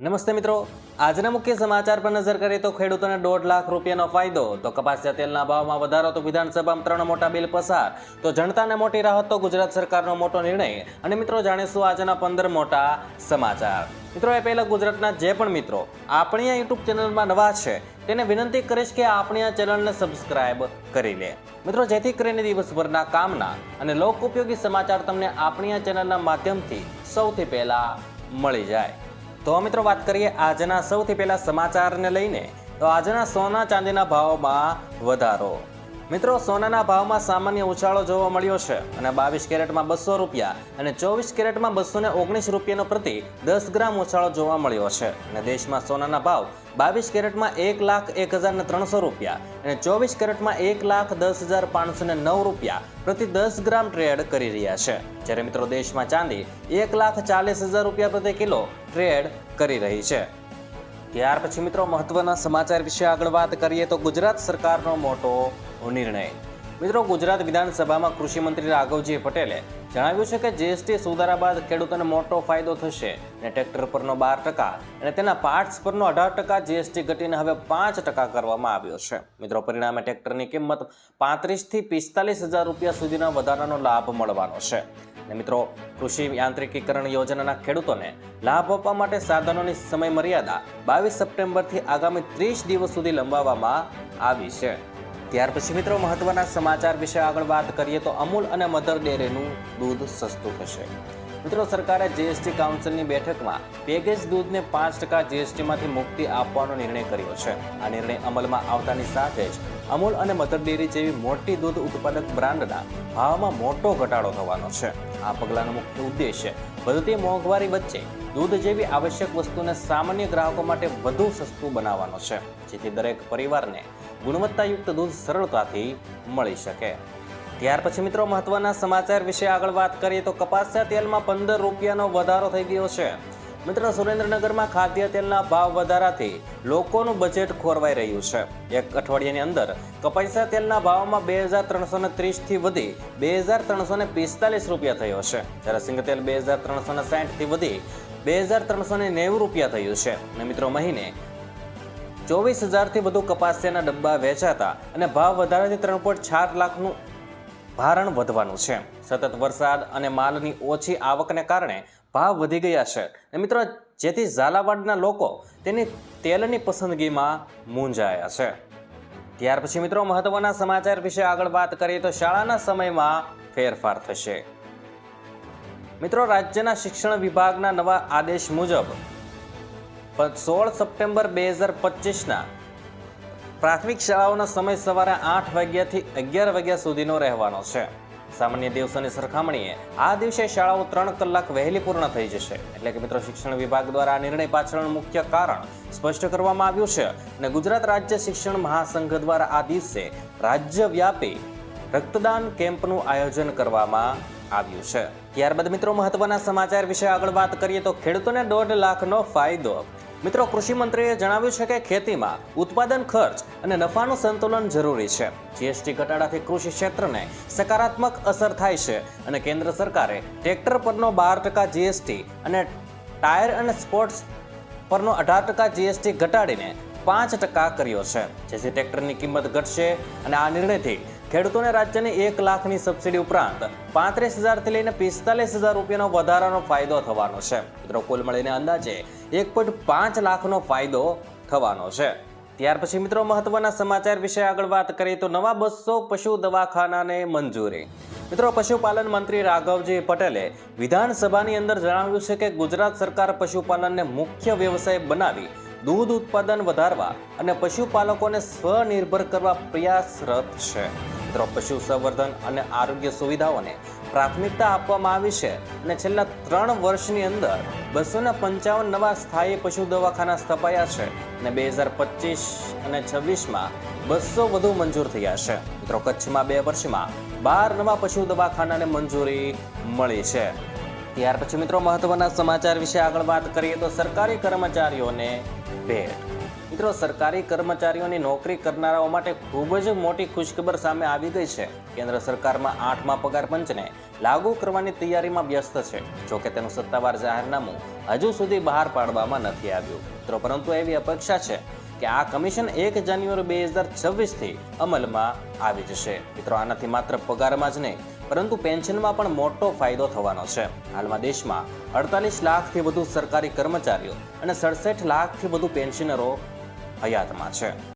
નમસ્તે મિત્રો. આજના મુખ્ય સમાચાર પર નજર કરીએ તો ખેડૂતોને દોઢ લાખ રૂપિયાનો ફાયદો. તો કપાસિયા તેલના ભાવમાં વધારો, તો વિધાનસભામાં ત્રણ મોટા બિલ પસાર. તો જનતાને મોટી રાહત, તો ગુજરાત સરકારનો મોટો નિર્ણય. અને મિત્રો, જાણીશું આજના પંદર મોટા સમાચાર. મિત્રો, એ પહેલાં ગુજરાતના જે પણ મિત્રો, આપણી આ યુટ્યુબ ચેનલમાં નવા છે, તેને વિનંતી કરીશ કે આપણી આ ચેનલને સબસ્ક્રાઇબ કરી લે. મિત્રો, જેથી કરીને દિવસભરના કામના અને લોક ઉપયોગી સમાચાર તમને આપણી આ ચેનલના માધ્યમથી સૌથી પહેલાં મળી જાય. તો મિત્રો વાત કરીએ આજના સૌથી પહેલા સમાચારને લઈને. તો આજના સોના ચાંદીના ભાવમાં વધારો. મિત્રો, સોનાના ભાવમાં સામાન્ય ઉછાળો જોવા મળ્યો છે અને બાવીસ કેરેટમાં બસો રૂપિયા અને ચોવીસ કેરેટમાં બસો ને ઓગણીસ રૂપિયાનો પ્રતિ દસ ગ્રામ ઉછાળો જોવા મળ્યો છે. અને દેશમાં સોનાના ભાવ બાવીસ કેરેટમાં એક લાખ એક હજાર ને ત્રણસો રૂપિયા અને ચોવીસ કેરેટમાં એક લાખ દસ હજાર પાંચસો ને નવ રૂપિયા પ્રતિ દસ ગ્રામ ટ્રેડ કરી રહ્યા છે. જ્યારે મિત્રો, દેશમાં ચાંદી એક લાખ ચાલીસ હજાર રૂપિયા પ્રતિ કિલો ટ્રેડ કરી રહી છે. ત્યાર પછી મિત્રો, મહત્વના સમાચાર વિશે આગળ વાત કરીએ તો ગુજરાત સરકારનો મોટો નિર્ણય. મિત્રો, ગુજરાત વિધાનસભામાં કૃષિમંત્રી રાઘવજી પટેલે જણાવ્યું છે કે જીએસટી સુધારા બાદ ખેડૂતોને મોટો ફાયદો થશે અને ટ્રેક્ટર પરનો બાર ટકા અને તેના પાર્ટ્સ પરનો અઢાર ટકા જીએસટી ઘટીને હવે પાંચ ટકા કરવામાં આવ્યો છે. મિત્રો, પરિણામે ટ્રેક્ટરની કિંમત પાંત્રીસથી પિસ્તાલીસ હજાર રૂપિયા સુધીના વધારાનો લાભ મળવાનો છે. અને મિત્રો, કૃષિ યાંત્રિકીકરણ યોજનાના ખેડૂતોને લાભ આપવા માટે સાધનોની સમય મર્યાદા બાવીસ સપ્ટેમ્બરથી આગામી ત્રીસ દિવસ સુધી લંબાવવામાં આવી છે. ત્યાર પછી મિત્રો મહત્વના સમાચાર વિશે આગળ વાત કરીએ તો અમૂલ અને મધર ડેરીનું દૂધ સસ્તું થશે. મિત્રો સરકારે જીએસટી કાઉન્સિલની બેઠકમાં પેકેજ દૂધને પાંચ ટકા જીએસટીમાંથી મુક્તિ આપવાનો નિર્ણય કર્યો છે. આ નિર્ણય અમલમાં આવતાની સાથે જ અમૂલ અને મધર ડેરી જેવી મોટી દૂધ ઉત્પાદક બ્રાન્ડના ભાવમાં મોટો ઘટાડો થવાનો છે. આ પગલાંનો મુખ્ય ઉદ્દેશ્ય વધતી મોંઘવારી વચ્ચે દૂધ જેવી આવશ્યક વસ્તુને સામાન્ય ગ્રાહકો માટે વધુ સસ્તું બનાવવાનો છે, જેથી દરેક પરિવારને ગુણવત્તાયુક્ત દૂધ સરળતાથી મળી શકે. ત્યાર પછી મિત્રો મહત્વના સમાચાર વિશે આગળ વાત કરીએ તો કપાસિયા તેલમાં પંદર રૂપિયાનો વધારો થઈ ગયો છે. મિત્રો, સુરેન્દ્રનગરમાં ખાદ્ય તેલના ભાવ વધારાથી લોકોનું બજેટ ખોરવાઈ રહ્યું છે. એક અઠવાડિયાની અંદર કપાસિયા તેલના ભાવમાં બે હજાર ત્રણસો ને ત્રીસથી વધી બે હજાર ત્રણસો ને પિસ્તાલીસ રૂપિયા થયો છે. જ્યારે સિંગતેલ બે હજાર ત્રણસો ને સાઠથી વધી બે હજાર ત્રણસો ને નેવું રૂપિયા થયું છે. અને મિત્રો, મહિને ચોવીસ હજારથી વધુ કપાસિયાના ડબ્બા વેચાતા અને ભાવ વધારાથી ત્રણ પોઈન્ટ ચાર લાખનું ભારણ વધવાનું છે. સતત વરસાદ અને માલની ઓછી આવકને કારણે ભાવ વધી ગયા છે. અને મિત્રો, જેથી ઝાલાવાડના લોકો તેની તેલની પસંદગીમાં મૂંઝાયા છે. ત્યાર પછી મિત્રો, મહત્વના સમાચાર વિશે આગળ વાત કરીએ તો શાળાના સમયમાં ફેરફાર થશે. મિત્રો, રાજ્યના શિક્ષણ વિભાગના નવા આદેશ મુજબ સોળ સપ્ટેમ્બર બે હજાર પચીસના પ્રાથમિક શાળાઓના સમય સવારે આઠ વાગ્યાથી અગિયાર વાગ્યા સુધીનો રહેવાનો છે. સામાન્ય દિવસોની સરખામણીએ આ દિવસે શાળાઓ ત્રણ કલાક વહેલી પૂર્ણ થઈ જશે. એટલે કે મિત્રો, શિક્ષણ વિભાગ દ્વારા આ નિર્ણય પાછળનું મુખ્ય કારણ સ્પષ્ટ કરવામાં આવ્યું છે અને ગુજરાત રાજ્ય શિક્ષણ મહાસંઘ દ્વારા આ દિવસે રાજ્યવ્યાપી રક્તદાન કેમ્પનું આયોજન કરવામાં આવ્યું છે. ત્યારબાદ મિત્રો, મહત્વના સમાચાર વિશે આગળ વાત કરીએ તો ખેડૂતોને દોઢ લાખનો ફાયદો મિત્રો કૃષિ મંત્રીએ જણાવ્યું છે કે ખેતીમાં ઉત્પાદન ખર્ચ અને નફાનું સંતુલન જરૂરી છે. જીએસટી ઘટાડાથી કૃષિ ક્ષેત્રને સકારાત્મક અસર થાય છે અને કેન્દ્ર સરકારે ટ્રેક્ટર પરનો બાર ટકા જીએસટી અને ટાયર અને સ્પોર્ટ્સ પરનો અઢાર ટકા જીએસટી ઘટાડીને પાંચ ટકા કર્યો છે. જેથી ટ્રેક્ટરની કિંમત ઘટશે અને આ નિર્ણયથી ખેડૂતોને રાજ્યની એક લાખની સબસિડી ઉપરાંત પાંત્રીસ હજારથી લઈને પિસ્તાલીસ હજાર રૂપિયાનો વધારાનો ફાયદો થવાનો છે. મિત્રો, કુલ મળીને અંદાજે એક પોઈન્ટ પાંચ લાખનો ફાયદો થવાનો છે. ત્યાર પછી મિત્રો, મહત્વના સમાચાર વિશે આગળ વાત કરીએ તો નવા બસો પશુ દવાખાનાને મંજૂરી. મિત્રો, પશુપાલન મંત્રી રાઘવજી પટેલે વિધાનસભાની અંદર જણાવ્યું છે કે ગુજરાત સરકાર પશુપાલનને મુખ્ય વ્યવસાય બનાવી દૂધ ઉત્પાદન વધારવા અને પશુપાલકોને સ્વનિર્ભર કરવા પ્રયાસરત છે. મિત્રો પશુ સંવર્ધન અને આરોગ્ય સુવિધાઓને પ્રાથમિકતા આપવામાં આવી છે અને છેલ્લા ત્રણ વર્ષની અંદર બસો પંચાવન નવા સ્થાયી પશુ દવાખાના સ્થપાયા છે અને બે હજાર પચીસ અને છવ્વીસમાં બસો વધુ મંજૂર થયા છે. મિત્રો, કચ્છમાં બે વર્ષમાં બાર નવા પશુ દવાખાનાને મંજૂરી મળી છે. ત્યાર પછી મિત્રો, મહત્વના સમાચાર વિશે આગળ વાત કરીએ તો સરકારી કર્મચારીઓને ભેટ. મિત્રો સરકારી કર્મચારીઓની નોકરી કરનારાઓ માટે ખૂબ જ મોટી ખુશખબર સામે આવી ગઈ છે. કેન્દ્ર સરકારમાં આઠમા પગાર પંચને લાગુ કરવાની તૈયારીમાં વ્યસ્ત છે. જોકે તેનું સત્તાવાર જાહેરનામું હજુ સુધી બહાર પાડવામાં નથી આવ્યું. મિત્રો, પરંતુ એવી અપેક્ષા છે કે આ કમિશન એક જાન્યુઆરી બે હજાર છવ્વીસથી અમલમાં આવી જશે. મિત્રો, આનાથી માત્ર પગારમાં જ નહીં, પરંતુ પેન્શનમાં પણ મોટો ફાયદો થવાનો છે. હાલમાં દેશમાં અડતાલીસ લાખથી વધુ સરકારી કર્મચારીઓ અને સડસઠ લાખથી વધુ પેન્શનરો હયાતમાં છે